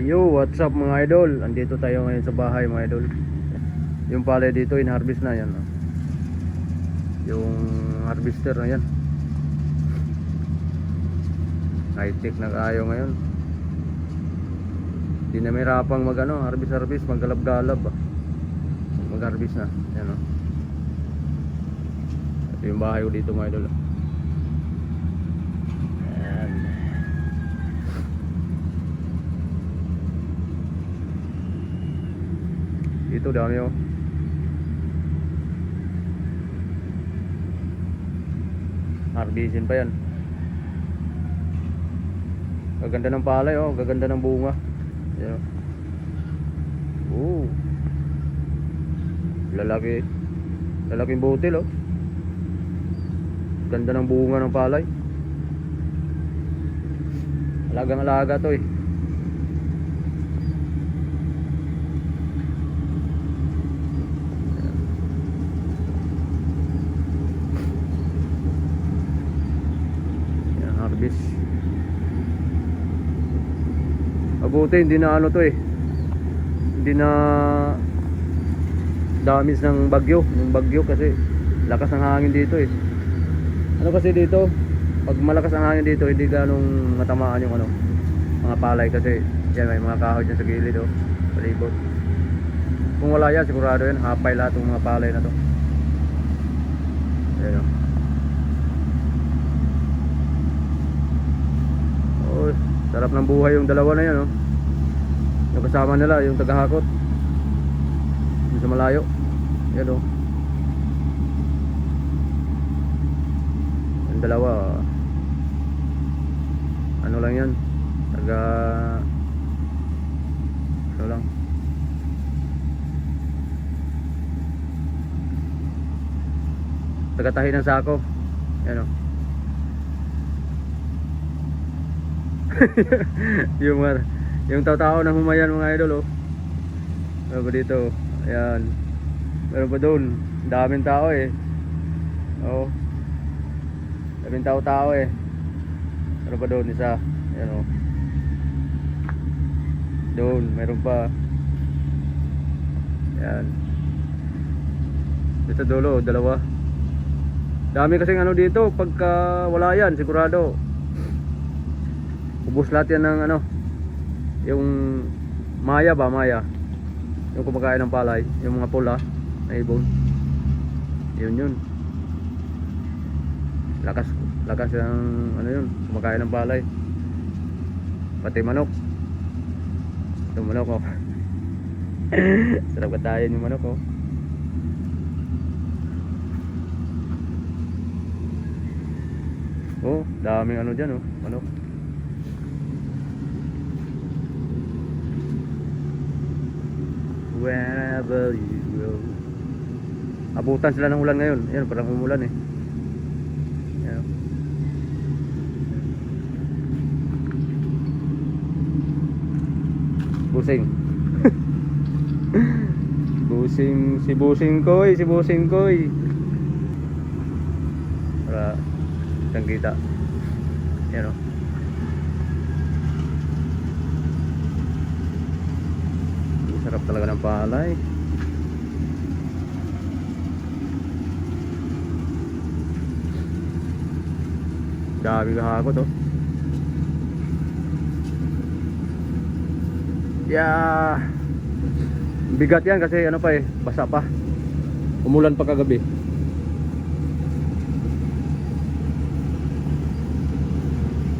Yo, what's up mga idol? Andito tayo ngayon sa bahay mga idol. Yung palay dito, in-harvest na yan. Yung harvester na yan. High-tech na kayo ngayon. Hindi na may rapang mag ano, harvest-harvest, maggalab-galab. ah. Mag-harvest na. Yan oh. Ito yung bahay ko dito mga idol. Dito dami oh. Harbisin pa yan. Gaganda ng palay oh, gaganda ng bunga. Yan oh. Oo. Lalaki. Lalaking butil oh. Ganda ng bunga ng palay. Alagang alaga to eh. Yan, harvest. Mabuti, hindi na ano to eh. Hindi na damis ng bagyo. Yung bagyo kasi lakas ng hangin dito eh. Ano kasi dito, pag malakas ang hangin dito, hindi ganong matamaan yung ano, mga palay kasi yan may mga kahoy dyan sa gilid oh, palibot. Kung wala yan, sigurado yan, hapay lahat ng mga palay na to. Ayan. Oh, sarap ng buhay yung dalawa na yan oh. Yung kasama nila, yung tagahakot. Sa malayo. Yan oh. Yung dalawa ano lang yan taga ano lang taga tahi ng sako yan o yung mga yung tao-tao na humayan mga idol oh. Ano ba dito ayan. Meron pa doon daming tao eh. Oh. Daming tao-tao eh. Ano pa doon isa. Ayan oh. Doon meron pa. Ayan. Dito dulo dalawa. Dami kasing ano dito pagka wala yan sigurado. Ubos lahat yan ng ano yung maya ba maya? Yung kumakain ng palay yung mga pula na ibon. Yun yun. Lakas lakas ng ano yun kumakain ng palay. Pati manok. Ito manok oh. Sarap katayin yung manok oh. Oh daming ano dyan oh manok wherever you go abutan sila ng ulan ngayon ayan parang umulan eh Ayan. Busing. busing si Busing Koy, si Busing Koy. Para siyang kita. Yan o. Sarap talaga ng palay. Dami kahakot oh. Yeah. Bigat yan kasi ano pa eh, basa pa. Umulan pa kagabi.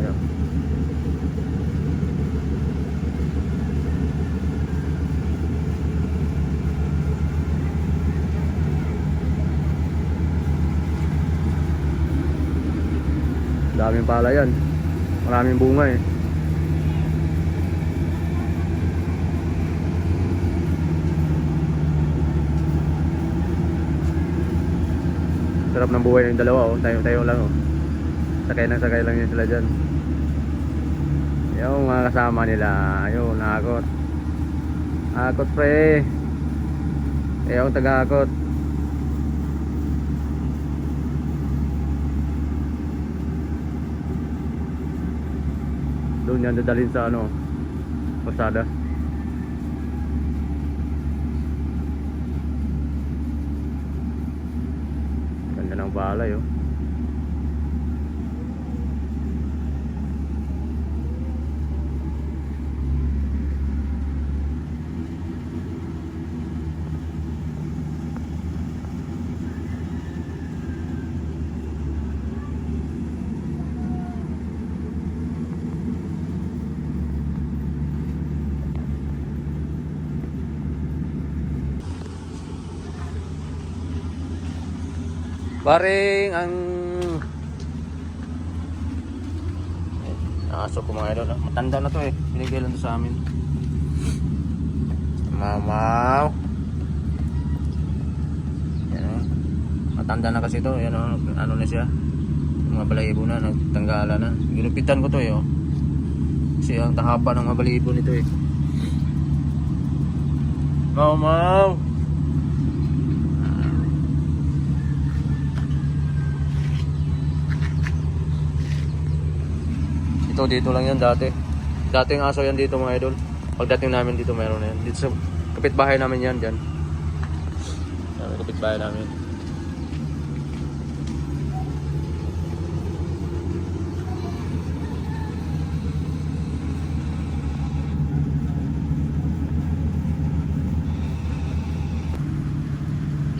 Ayan. Daming pala yan. Maraming bunga eh. Sarap ng buhay ng dalawa oh. Tayo-tayo lang oh. Sakay lang sakay lang yun sila dyan. Yung mga kasama nila. Ayun, nakakot. Akot pre. Eh ako taga-akot. Doon yan dadalhin sa ano Pasada. Ganda ng balay oh. Paring ang aso ko mga idol. Matanda na to eh. Binigay lang to sa amin. Mamaw. Yan oh. Matanda na kasi to. Yan oh. Ano na siya. Mga balayibo na. Nagtanggala na. Ginupitan ko to eh oh. Kasi ang tahapa ng mga balayibo nito eh. Mau mau. Ito dito lang yan dati. Dating aso yan dito mga idol. Pagdating namin dito meron na yan. Dito sa kapitbahay namin yan dyan. Yan, kapitbahay namin.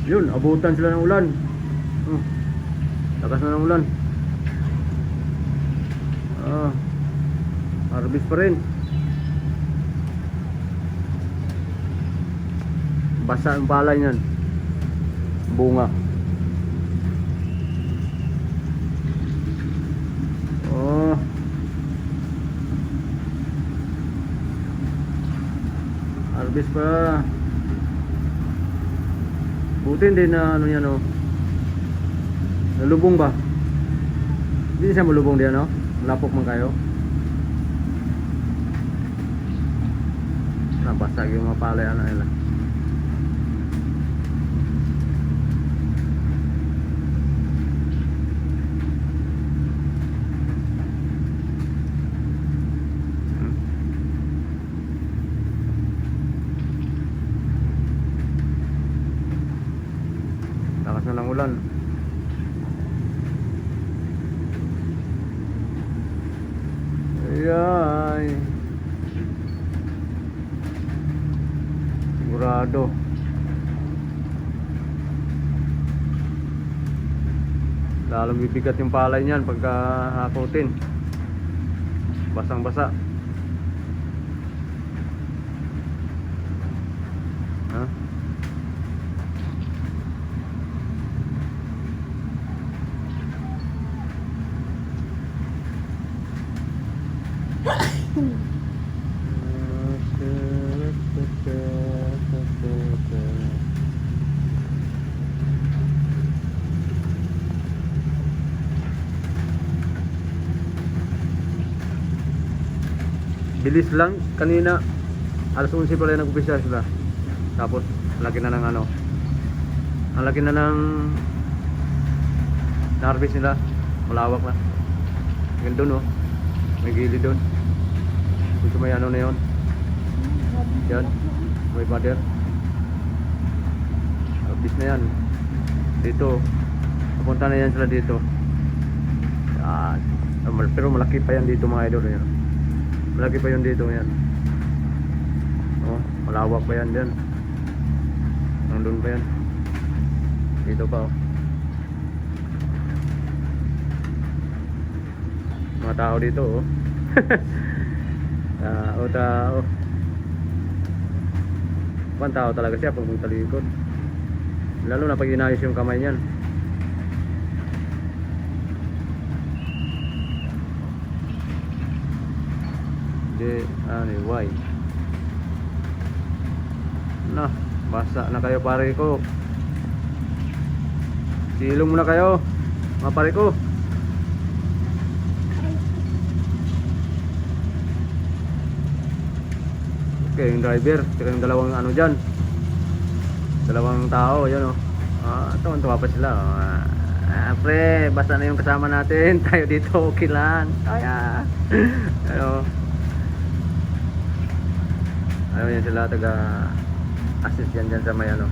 Yun, abutan sila ng ulan. Hmm. Lakas na ng ulan. Ah. Harvest pa rin. Basa ang palay niyan. Bunga. Oh. Harvest pa. Buti hindi na ano yan oh. Nalubong ba? Hindi siya malubong diyan no? Lapok man kayo. Nabasag yung mga palay ano nila. Lakas na ng ulan. Ay. Sigurado. Lalong bibigat yung palay niyan pagka hakutin. Basang-basa. Ha? Bilis lang kanina alas 11 pala nag-umpisa sila. Tapos laki na ng ano. Ang laki na ng na-harvest nila. Malawak na. Yan doon. May gilid doon. Gusto may ano na yun. Yan. May pader. Harvest na yan. Dito. Papunta na yan sila dito. Yan. Pero malaki pa yan dito mga idol. Yan. Malaki pa yun dito yan. Oh, malawak pa yan dyan. Nandun pa yan. Dito pa oh. Mga tao dito oh. tao, tao. Pan tao talaga siya pag talikod. Lalo na pag inayos yung kamay niyan. Di, ano, why? Na, basa na kayo pare ko. Silong muna kayo, mga pare ko. Okay, yung driver, saka yung dalawang ano dyan. Dalawang tao, yan o. Oh. Ah, tuwan-tuwa pa sila. Oh. Ah, pre, basta na yung kasama natin. Tayo dito, okay lang. Kaya. ano, Ano yan sila taga assist yan dyan sa may ano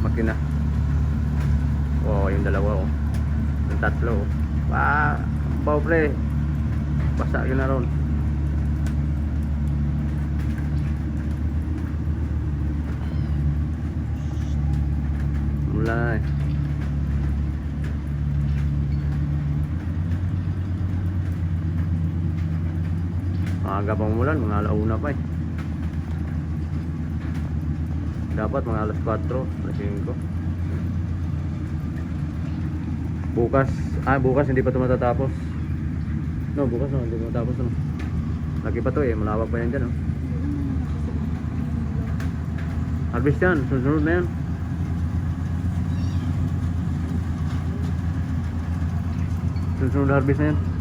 makina. Oo, yung dalawa oh. Yung tatlo oh. Pa, baw pre. Basa yun na ron. Mula na eh. Maaga pang umulan, mga alauna pa eh. Dapat mga alas 4, alas 5. Bukas, ah bukas hindi pa ito matatapos. No, bukas no, hindi pa matatapos no. Lagi pa to eh, malawak pa yan dyan oh. Harvest yan, sunod na yan. Sunod harvest na yan.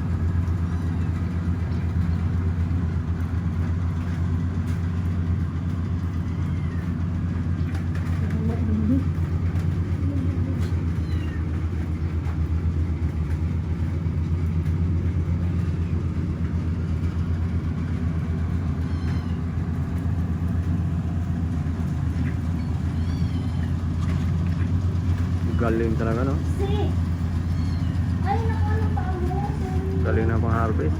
Galing talaga no. Galing na pang harvest.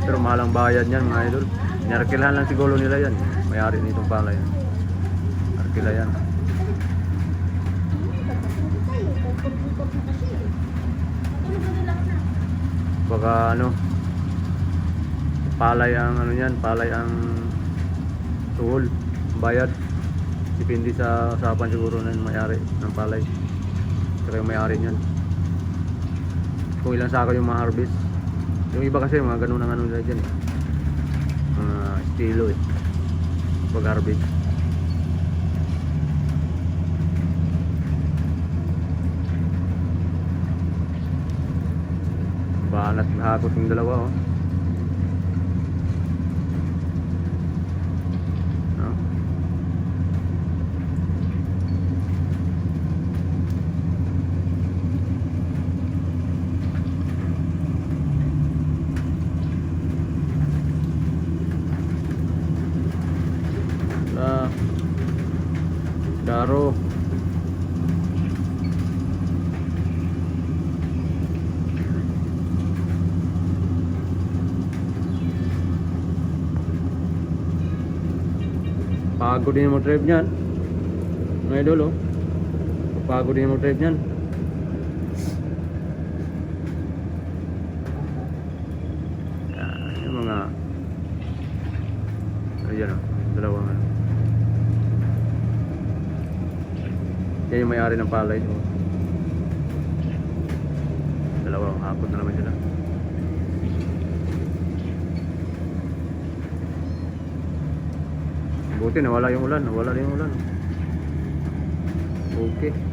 Pero mahalang bayad niyan mga idol. Inarkilahan lang siguro nila yan. May-ari nitong palay. Arkila yan. Baka ano, palay ang ano yan, palay ang tuhol, bayad. Depende sa usapan siguro ng may-ari ng palay. Saka yung may-ari niyan. Kung ilang sako yung mga harvest. Yung iba kasi mga ganun ang ano nila dyan eh. Mga estilo eh. Pag harvest. Banat na hakot yung dalawa oh. No? Ah. Daro. Pagod din mo drive niyan. Mga idol oh. Pagod din mo drive niyan. Ah, yung mga Ayan oh, dalawang ano. Yan yung may-ari ng palay. Dalawang hapon na naman sila. Buti nawala yung ulan, nawala yung ulan. Okay. Ah.